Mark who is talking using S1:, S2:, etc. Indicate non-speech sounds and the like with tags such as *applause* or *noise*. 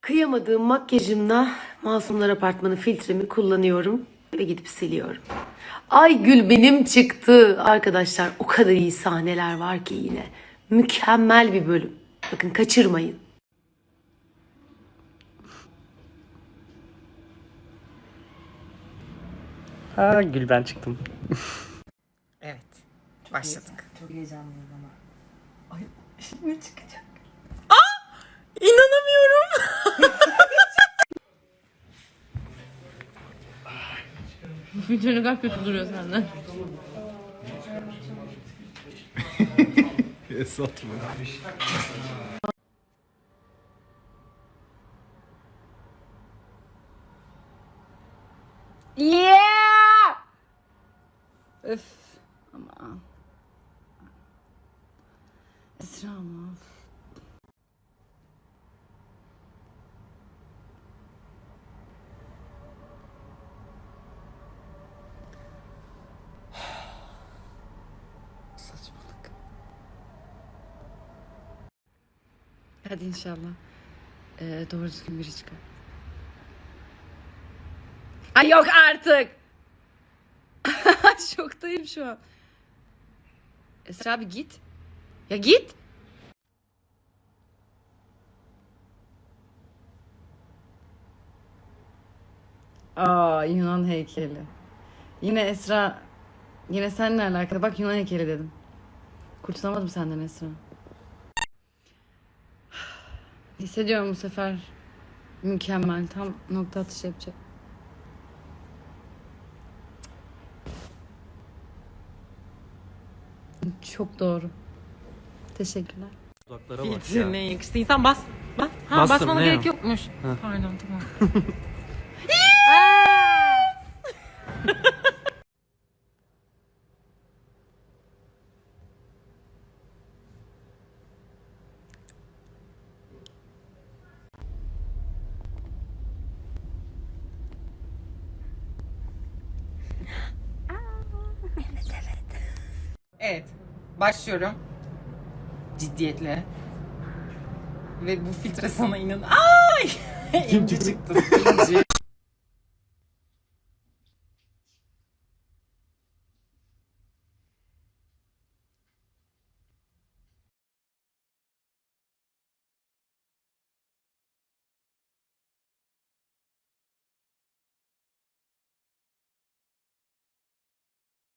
S1: Kıyamadığım makyajımla Masumlar Apartmanı filtremi kullanıyorum ve gidip siliyorum. Ay gül benim çıktı. Arkadaşlar o kadar iyi sahneler var ki yine. Mükemmel bir bölüm. Bakın kaçırmayın.
S2: Ha gül ben çıktım. *laughs*
S3: Evet. Başladık.
S4: Çok heyecanlıyım ama.
S3: Ay şimdi çıkacak. Aa! İnanamıyorum.
S4: Filtre ne kadar kötü duruyor senden. *laughs*
S5: Esat mı?
S4: Yeah! Öf. Ama. Esra ama. Hadi inşallah. Ee, doğru düzgün biri çıkar. Ay yok artık. *laughs* Şoktayım şu an. Esra abi git. Ya git. Aa Yunan heykeli. Yine Esra yine seninle alakalı. Bak Yunan heykeli dedim. Kurtulamadım senden Esra. Hissediyorum bu sefer mükemmel. Tam nokta atışı yapacak. Çok doğru. Teşekkürler.
S2: Dudaklara bak ya.
S3: Filtre ne yakıştıysan bas. Bas. Ha
S2: Bastım,
S3: basmana
S2: ne
S3: gerek
S2: ya?
S3: yokmuş.
S2: Ha.
S3: Pardon tamam. *laughs* Evet. Başlıyorum. Ciddiyetle. Ve bu filtre sana inan. Ay! *laughs* İnci çıktı. İnci.